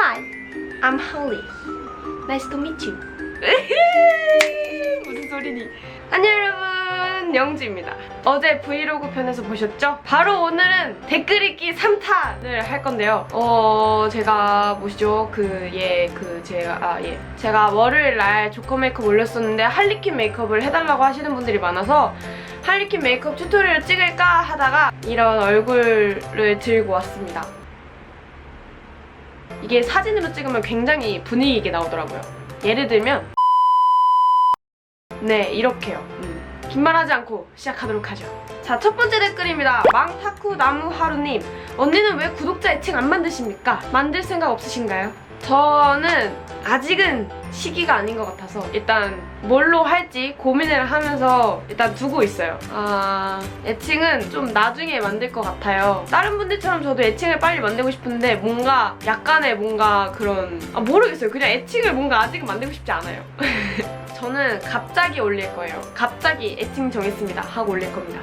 Hi, I'm Holly. Nice to meet you. 무슨 소리니? 안녕 여러분, 영주입니다. 어제 브이로그 편에서 보셨죠? 바로 오늘은 댓글 읽기 3탄을 할 건데요. 어, 제가 뭐시죠? 그, 예, 그, 제가, 아, 예. 제가 월요일 날 조커 메이크업 올렸었는데 할리퀸 메이크업을 해달라고 하시는 분들이 많아서 할리퀸 메이크업 튜토리얼을 찍을까 하다가 이런 얼굴을 들고 왔습니다. 이게 사진으로 찍으면 굉장히 분위기 있게 나오더라고요. 예를 들면 네 이렇게요. 음. 긴 말하지 않고 시작하도록 하죠. 자 첫 번째 댓글입니다. 망타쿠 나무 하루님 언니는 왜 구독자 애칭 안 만드십니까? 만들 생각 없으신가요? 저는 아직은 시기가 아닌 것 같아서 일단 뭘로 할지 고민을 하면서 일단 두고 있어요. 아, 애칭은 좀 나중에 만들 것 같아요. 다른 분들처럼 저도 애칭을 빨리 만들고 싶은데 뭔가 약간의 뭔가 그런 아, 모르겠어요. 그냥 애칭을 뭔가 아직은 만들고 싶지 않아요. 저는 갑자기 올릴 거예요. 갑자기 애칭 정했습니다. 하고 올릴 겁니다.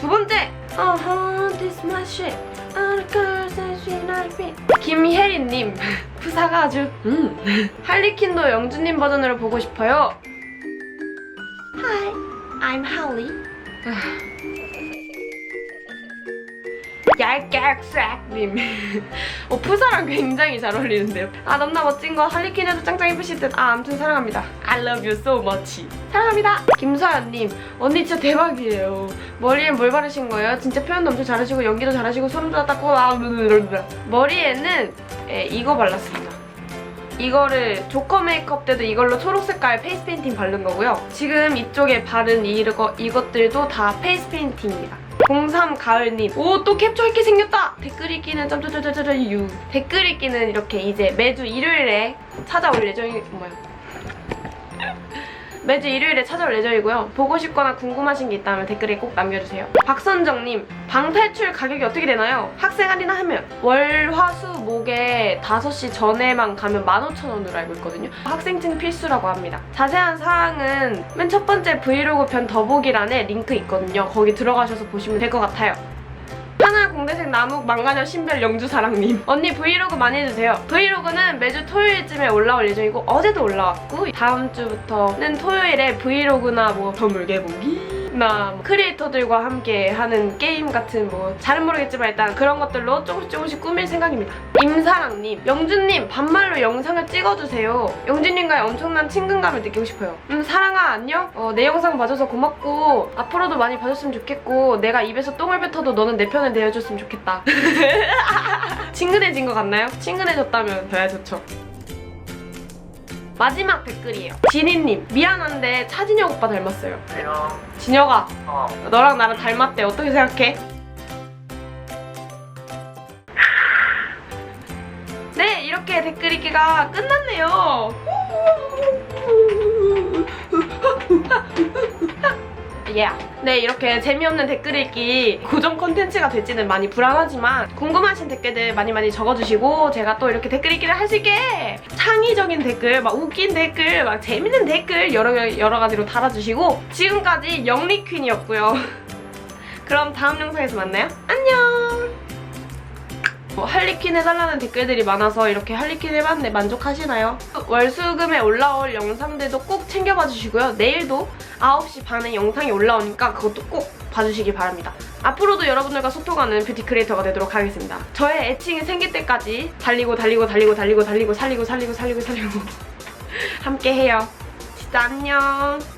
두 번째, uh-huh, this my shit. 김혜린님, 프사가 아주 음. 할리퀸도 영주님 버전으로 보고 싶어요. Hi, I'm Holly. 얄깍싹님. 어, 푸사랑 굉장히 잘 어울리는데요. 아 넘나 멋진 거 할리퀸에도 짱짱 이쁘실 듯아 아무튼 사랑합니다. I love you so much. 사랑합니다. 김서연님 언니 진짜 대박이에요. 머리엔 뭘 바르신 거예요? 진짜 표현도 엄청 잘하시고 연기도 잘하시고 소름 돋았다고. 아, 머리에는 예, 이거 발랐습니다. 이거를 조커 메이크업 때도 이걸로 초록 색깔 페이스 페인팅 바른 거고요. 지금 이쪽에 바른 이거, 이것들도 다 페이스 페인팅입니다. 03 가을님 오 또 캡처할게 생겼다! 댓글 읽기는 점점점점점 유. 댓글 읽기는 이렇게 이제 매주 일요일에 찾아올 예정이 뭐야 매주 일요일에 찾아올 예정이고요. 보고 싶거나 궁금하신 게 있다면 댓글에 꼭 남겨주세요. 박선정님 방 탈출 가격이 어떻게 되나요? 학생 할인 하면? 월, 화, 수, 목에 5시 전에만 가면 15,000원으로 알고 있거든요. 학생증 필수라고 합니다. 자세한 사항은 맨 첫 번째 브이로그 편 더보기란에 링크 있거든요. 거기 들어가셔서 보시면 될 것 같아요 하나 공대생 나무 망가녀 신별 영주사랑님. 언니 브이로그 많이 해주세요. 브이로그는 매주 토요일쯤에 올라올 예정이고 어제도 올라왔고 다음 주부터는 토요일에 브이로그나 뭐 더물게 보기 나뭐 크리에이터들과 함께 하는 게임 같은 뭐 잘은 모르겠지만 일단 그런 것들로 조금씩 조금씩 꾸밀 생각입니다. 임사랑님 영준님 반말로 영상을 찍어주세요. 영준님과의 엄청난 친근감을 느끼고 싶어요. 음 사랑아 안녕? 어, 내 영상 봐줘서 고맙고 앞으로도 많이 봐줬으면 좋겠고 내가 입에서 똥을 뱉어도 너는 내 편을 대해줬으면 좋겠다. 친근해진 것 같나요? 친근해졌다면 더야 좋죠 마지막 댓글이에요. 진희님 미안한데 차진혁 오빠 닮았어요. 안녕. 진혁아 어, 너랑 나랑 닮았대. 어떻게 생각해? 네 이렇게 댓글 읽기가 끝났네요 예. 네 이렇게 재미없는 댓글 읽기 고정 컨텐츠가 될지는 많이 불안하지만 궁금하신 댓글들 많이 많이 적어주시고 제가 또 이렇게 댓글 읽기를 할 수 있게 창의적인 댓글 막 웃긴 댓글 막 재밌는 댓글 여러 여러 가지로 달아주시고 지금까지 영리퀸이었고요. 그럼 다음 영상에서 만나요. 안녕 뭐 할리퀸 해달라는 댓글들이 많아서 이렇게 할리퀸 해봤는데 만족하시나요? 월수금에 올라올 영상들도 꼭 챙겨봐 주시고요. 내일도 9시 반에 영상이 올라오니까 그것도 꼭 봐주시기 바랍니다. 앞으로도 여러분들과 소통하는 뷰티 크리에이터가 되도록 하겠습니다. 저의 애칭이 생길 때까지 달리고 달리고 달리고 달리고 달리고 살리고 살리고 살리고 살리고 함께 해요. 진짜 안녕.